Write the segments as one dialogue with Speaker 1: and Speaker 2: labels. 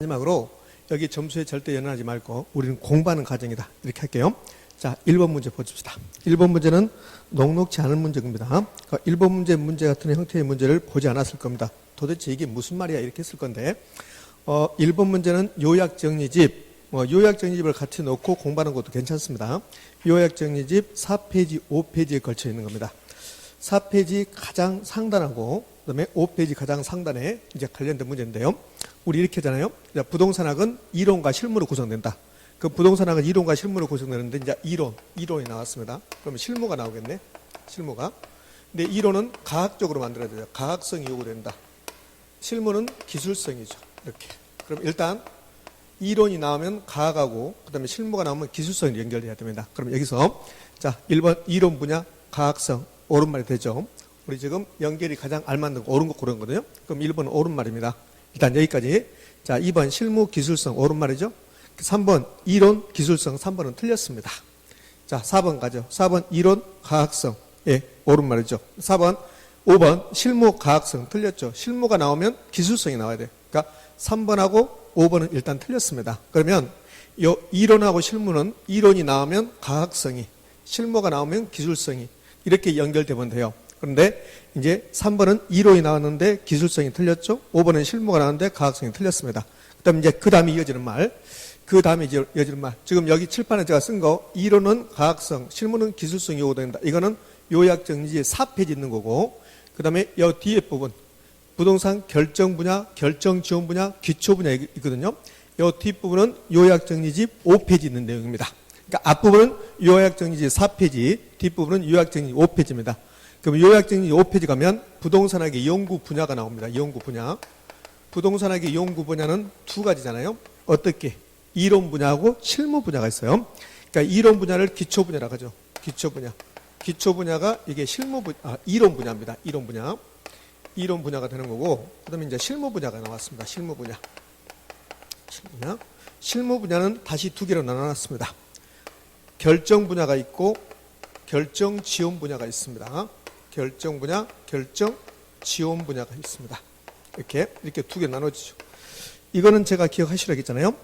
Speaker 1: 마지막으로 여기 점수에 절대 연연하지 말고 우리는 공부하는 과정이다. 이렇게 할게요. 자, 1번 문제 보십시다. 1번 문제는 녹록치 않은 문제입니다. 그러니까 1번 문제 문제 같은 형태의 문제를 보지 않았을 겁니다. 도대체 이게 무슨 말이야 이렇게 했을 건데 어, 1번 문제는 요약 정리집 뭐 요약 정리집을 같이 놓고 공부하는 것도 괜찮습니다. 요약 정리집 4페이지, 5페이지에 걸쳐 있는 겁니다. 4페이지 가장 상단하고 그다음에 5페이지 가장 상단에 이제 관련된 문제인데요. 우리 이렇게 하잖아요. 자, 부동산학은 이론과 실무로 구성된다. 그 부동산학은 이론과 실무로 구성되는데 이제 이론, 이론이 나왔습니다. 그러면 실무가 나오겠네. 실무가. 근데 이론은 과학적으로 만들어야 돼요. 과학성이 요구된다. 실무는 기술성이죠. 이렇게. 그럼 일단 이론이 나오면 과학하고 그다음에 실무가 나오면 기술성이 연결돼야 됩니다. 그럼 여기서 자 1번 이론 분야 과학성 옳은 말이 되죠. 우리 지금 연결이 가장 알맞는 거, 옳은 거 고른 거거든요. 그럼 1번은 옳은 말입니다. 일단 여기까지. 자 2번 실무 기술성 옳은 말이죠. 3번 이론 기술성 3번은 틀렸습니다. 자 4번 가죠. 4번 이론 과학성 예 옳은 말이죠. 4번 5번 실무 과학성 틀렸죠. 실무가 나오면 기술성이 나와야 돼. 그러니까 3번하고 5번은 일단 틀렸습니다. 그러면 요 이론하고 실무는 이론이 나오면 과학성이, 실무가 나오면 기술성이 이렇게 연결되면 돼요. 그런데 이제 3번은 이론이 나왔는데 기술성이 틀렸죠. 5번은 실무가 나왔는데 과학성이 틀렸습니다. 그다음 이제 그 다음에 이어지는 말, 그 다음에 이제 이어지는 말. 지금 여기 칠판에 제가 쓴거 이론은 과학성, 실무는 기술성이 요구된다. 이거는 요약 정리지 4페이지 있는 거고, 그 다음에 이 뒤에 부분 부동산 결정 분야, 결정 지원 분야, 기초 분야 있거든요. 이 뒷부분은 요약 정리집 5페이지 있는 내용입니다. 그러니까 앞부분은 요약 정리집 4페이지, 뒷부분은 요약 정리집 5페이지입니다. 그럼 요약 정리집 5페이지 가면 부동산학의 연구 분야가 나옵니다. 연구 분야. 부동산학의 연구 분야는 두 가지잖아요. 어떻게? 이론 분야하고 실무 분야가 있어요. 그러니까 이론 분야를 기초 분야라고 하죠. 기초 분야. 기초 분야가 이게 실무 분, 아, 이론 분야입니다. 이론 분야. 이론 분야가 되는 거고, 그 다음에 이제 실무 분야가 나왔습니다. 실무 분야. 실무 분야. 실무 분야는 다시 두 개로 나눠놨습니다. 결정 분야가 있고, 결정 지원 분야가 있습니다. 결정 분야, 결정 지원 분야가 있습니다. 이렇게, 이렇게 두 개 나눠지죠. 이거는 제가 기억하시라겠잖아요.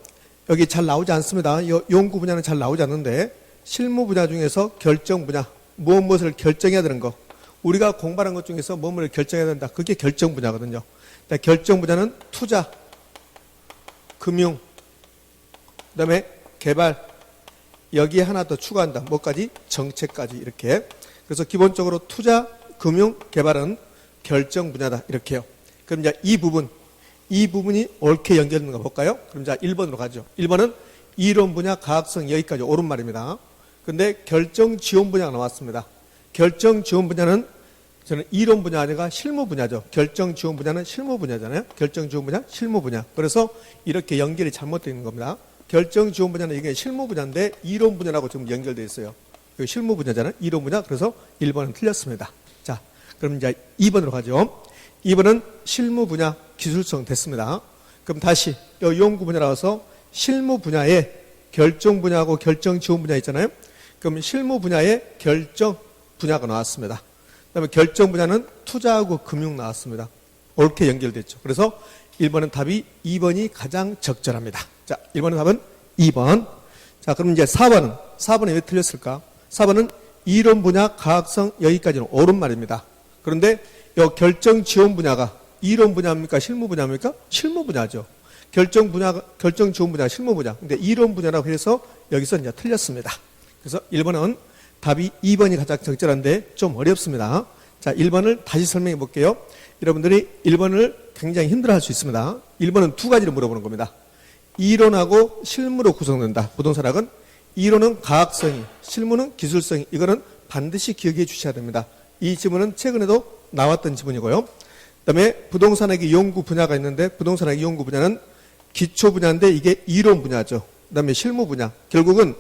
Speaker 1: 여기 잘 나오지 않습니다. 이 연구 분야는 잘 나오지 않는데, 실무 분야 중에서 결정 분야, 무엇 무엇을 결정해야 되는 거, 우리가 공부하는 것 중에서 뭐를 결정해야 된다. 그게 결정 분야거든요. 그러니까 결정 분야는 투자, 금융, 그다음에 개발, 여기에 하나 더 추가한다. 뭐까지? 정책까지 이렇게. 그래서 기본적으로 투자, 금융, 개발은 결정 분야다. 이렇게요. 그럼 이제 이 부분, 이 부분이 옳게 연결되는가 볼까요? 그럼 자 1번으로 가죠. 1번은 이론 분야, 과학성 여기까지 옳은 말입니다. 근데 결정 지원 분야가 나왔습니다. 결정 지원 분야는 저는 이론 분야 아니라 실무 분야죠. 결정 지원 분야는 실무 분야잖아요. 결정 지원 분야, 실무 분야. 그래서 이렇게 연결이 잘못되어 있는 겁니다. 결정 지원 분야는 이게 실무 분야인데 이론 분야라고 지금 연결되어 있어요. 이거 실무 분야잖아요. 이론 분야. 그래서 1번은 틀렸습니다. 자, 그럼 이제 2번으로 가죠. 2번은 실무 분야 기술성 됐습니다. 그럼 다시 이 연구 분야 나와서 실무 분야에 결정 분야하고 결정 지원 분야 있잖아요. 그럼 실무 분야에 결정 분야가 나왔습니다. 그다음에 결정 분야는 투자하고 금융 나왔습니다. 옳게 연결됐죠. 그래서 1번은 답이 2번이 가장 적절합니다. 자, 1번의 답은 2번. 자, 그럼 이제 4번은 4번이 왜 틀렸을까? 4번은 이론 분야 과학성 여기까지는 옳은 말입니다. 그런데 이 결정 지원 분야가 이론 분야입니까? 실무 분야입니까? 실무 분야죠. 결정 분야 결정 지원 분야 실무 분야. 근데 이론 분야라고 해서 여기서 이제 틀렸습니다. 그래서 1번은 답이 2번이 가장 적절한데 좀 어렵습니다. 자, 1번을 다시 설명해 볼게요. 여러분들이 1번을 굉장히 힘들어 할 수 있습니다. 1번은 두 가지를 물어보는 겁니다. 이론하고 실무로 구성된다. 부동산학은 이론은 과학성이, 실무는 기술성이. 이거는 반드시 기억해 주셔야 됩니다. 이 지문은 최근에도 나왔던 지문이고요. 그 다음에 부동산학의 연구 분야가 있는데 부동산학의 연구 분야는 기초 분야인데 이게 이론 분야죠. 그 다음에 실무 분야. 결국은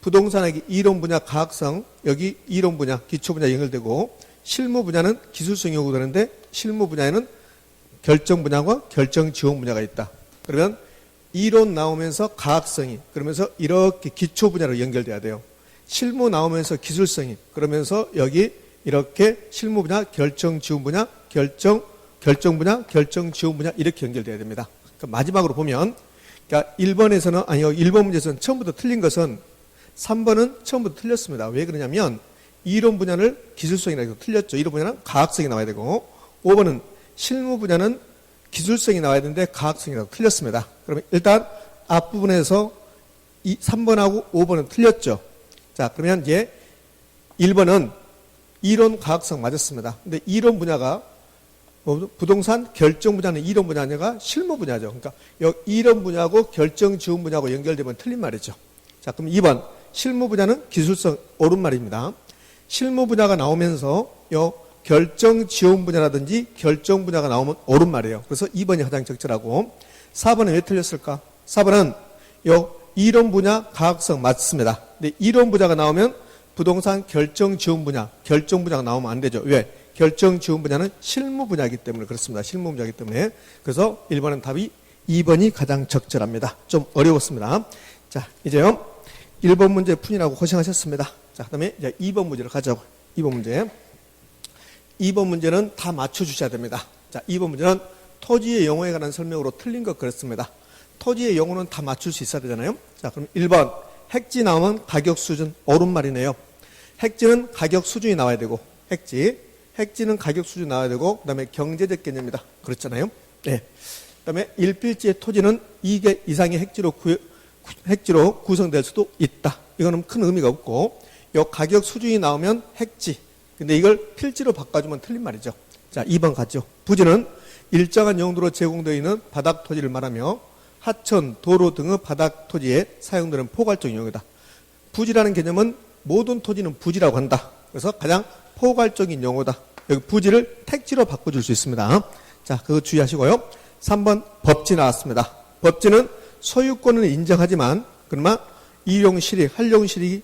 Speaker 1: 부동산학의 이론 분야 과학성, 여기 이론 분야, 기초 분야 연결되고 실무 분야는 기술성이 요구되는데 실무 분야에는 결정 분야와 결정 지원 분야가 있다. 그러면 이론 나오면서 과학성이 그러면서 이렇게 기초 분야로 연결돼야 돼요. 실무 나오면서 기술성이 그러면서 여기 이렇게 실무 분야, 결정 지원 분야, 결정 결정 분야, 결정 지원 분야 이렇게 연결돼야 됩니다. 그러니까 마지막으로 보면 그러니까 1번에서는 아니요 1번 문제에서는 처음부터 틀린 것은 3번은 처음부터 틀렸습니다. 왜 그러냐면 이론 분야를 기술성이라고 틀렸죠. 이론 분야는 과학성이 나와야 되고 5번은 실무 분야는 기술성이 나와야 되는데 과학성이라고 틀렸습니다. 그러면 일단 앞부분에서 이 3번하고 5번은 틀렸죠. 자, 그러면 이제 1번은 이론 과학성 맞았습니다. 근데 이론 분야가 뭐 부동산 결정 분야는 이론 분야가 실무 분야죠. 그러니까 여 이론 분야고 결정 지원 분야고 연결되면 틀린 말이죠. 자, 그럼 2번 실무 분야는 기술성 옳은 말입니다. 실무 분야가 나오면서 요 결정 지원 분야라든지 결정 분야가 나오면 옳은 말이에요. 그래서 2번이 가장 적절하고 4번은 왜 틀렸을까? 4번은 요 이론 분야 과학성 맞습니다. 근데 이론 분야가 나오면 부동산 결정 지원 분야, 결정 분야가 나오면 안 되죠. 왜? 결정 지원 분야는 실무 분야이기 때문에 그렇습니다. 실무 분야이기 때문에. 그래서 1번은 답이 2번이 가장 적절합니다. 좀 어려웠습니다. 자, 이제요. 1번 문제 푼이라고 고생하셨습니다. 자, 그 다음에 이제 2번 문제로 가자고. 2번 문제. 2번 문제는 다 맞춰주셔야 됩니다. 자, 2번 문제는 토지의 용어에 관한 설명으로 틀린 것 그렇습니다. 토지의 용어는 다 맞출 수 있어야 되잖아요. 자, 그럼 1번. 핵지 나오면 가격 수준 옳은 말이네요. 핵지는 가격 수준이 나와야 되고, 핵지. 핵지는 가격 수준이 나와야 되고, 그 다음에 경제적 개념이다. 그렇잖아요. 네. 그 다음에 일필지의 토지는 2개 이상의 핵지로 구, 핵지로 구성될 수도 있다. 이거는 큰 의미가 없고, 요 가격 수준이 나오면 핵지. 근데 이걸 필지로 바꿔주면 틀린 말이죠. 자, 2번 가죠. 부지는 일정한 용도로 제공되어 있는 바닥 토지를 말하며 하천, 도로 등의 바닥 토지에 사용되는 포괄적 용어다. 부지라는 개념은 모든 토지는 부지라고 한다. 그래서 가장 포괄적인 용어다. 여기 부지를 택지로 바꿔줄 수 있습니다. 자, 그거 주의하시고요. 3번 법지 나왔습니다. 법지는 소유권을 인정하지만 그러나 이용 실익, 활용 실익이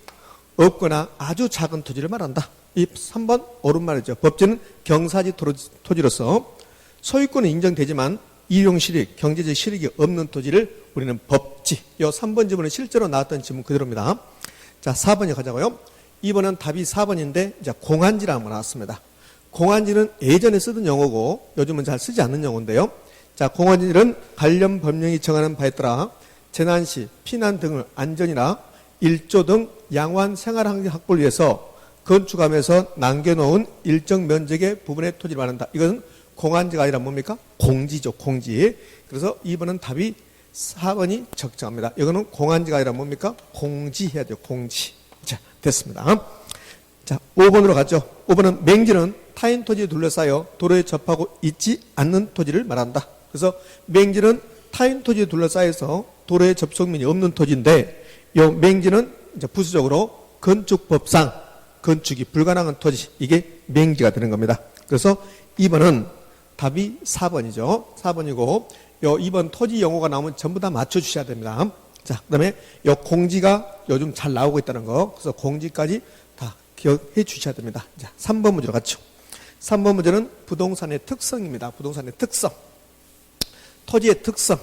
Speaker 1: 없거나 아주 작은 토지를 말한다. 이 3번 옳은 말이죠. 법지는 경사지 토지로서 소유권은 인정되지만 이용 실익, 경제적 실익이 없는 토지를 우리는 법지. 요 3번 지문은 실제로 나왔던 지문 그대로입니다. 자, 4번에 가자고요. 2번은 답이 4번인데 이제 공안지라 한번 나왔습니다. 공안지는 예전에 쓰던 용어고 요즘은 잘 쓰지 않는 용어인데요. 자, 공안지는 관련 법령이 정하는 바에 따라 재난 시 피난 등을 안전이나 일조 등 양호한 생활 환경 확보를 위해서 건축하면서 남겨놓은 일정 면적의 부분의 토지를 말한다. 이것은 공안지가 아니라 뭡니까? 공지죠, 공지. 그래서 2번은 답이 4번이 적정합니다. 이거는 공안지가 아니라 뭡니까? 공지해야 돼요, 공지. 자, 됐습니다. 자, 5번으로 가죠. 5번은 맹지는 타인 토지에 둘러싸여 도로에 접하고 있지 않는 토지를 말한다. 그래서 맹지는 타인 토지에 둘러싸여서 도로에 접속면이 없는 토지인데, 이 맹지는 이제 부수적으로 건축법상 건축이 불가능한 토지, 이게 맹지가 되는 겁니다. 그래서 2번은 답이 4번이죠. 4번이고, 요 2번 토지 용어가 나오면 전부 다 맞춰 주셔야 됩니다. 자, 그 다음에 요 공지가 요즘 잘 나오고 있다는 거. 그래서 공지까지 다 기억해 주셔야 됩니다. 자, 3번 문제로 갔죠. 3번 문제는 부동산의 특성입니다. 부동산의 특성. 토지의 특성.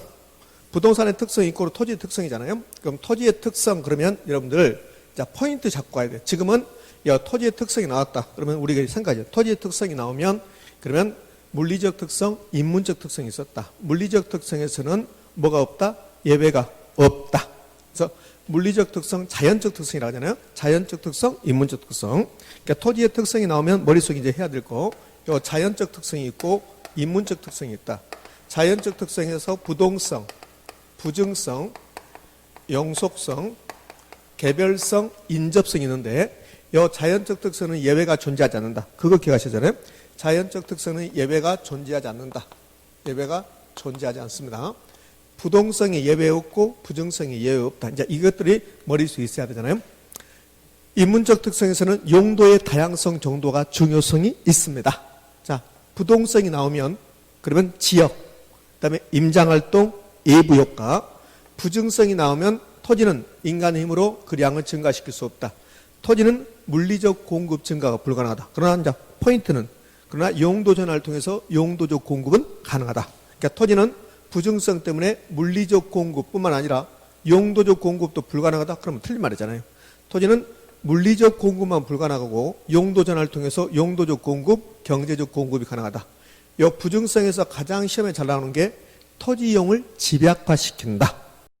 Speaker 1: 부동산의 특성이 있고 토지의 특성이잖아요. 그럼 토지의 특성 그러면 여러분들 자, 포인트 잡고 가야 돼요. 지금은 야, 토지의 특성이 나왔다. 그러면 우리가 생각하죠. 토지의 특성이 나오면 그러면 물리적 특성, 인문적 특성이 있었다. 물리적 특성에서는 뭐가 없다? 예외가 없다. 그래서 물리적 특성, 자연적 특성이라고 하잖아요. 자연적 특성, 인문적 특성. 그러니까 토지의 특성이 나오면 머릿속에 이제 해야 될 거. 요 자연적 특성이 있고 인문적 특성이 있다. 자연적 특성에서 부동성, 부증성, 영속성, 개별성, 인접성이 있는데 요 자연적 특성은 예외가 존재하지 않는다. 그거 기억하시잖아요. 자연적 특성은 예외가 존재하지 않는다. 예외가 존재하지 않습니다. 부동성이 예외 없고 부정성이 예외 없다. 이제 이것들이 머릿속에 있어야 되잖아요. 인문적 특성에서는 용도의 다양성 정도가 중요성이 있습니다. 자, 부동성이 나오면 그러면 지역, 그다음에 임장활동, 예부 효과, 부증성이 나오면 토지는 인간의 힘으로 그 양을 증가시킬 수 없다. 토지는 물리적 공급 증가가 불가능하다. 그러나 이제 포인트는 그러나 용도 전환을 통해서 용도적 공급은 가능하다. 그러니까 토지는 부증성 때문에 물리적 공급뿐만 아니라 용도적 공급도 불가능하다. 그러면 틀린 말이잖아요. 토지는 물리적 공급만 불가능하고 용도 전환을 통해서 용도적 공급, 경제적 공급이 가능하다. 이 부증성에서 가장 시험에 잘 나오는 게 토지 이용을 집약화시킨다.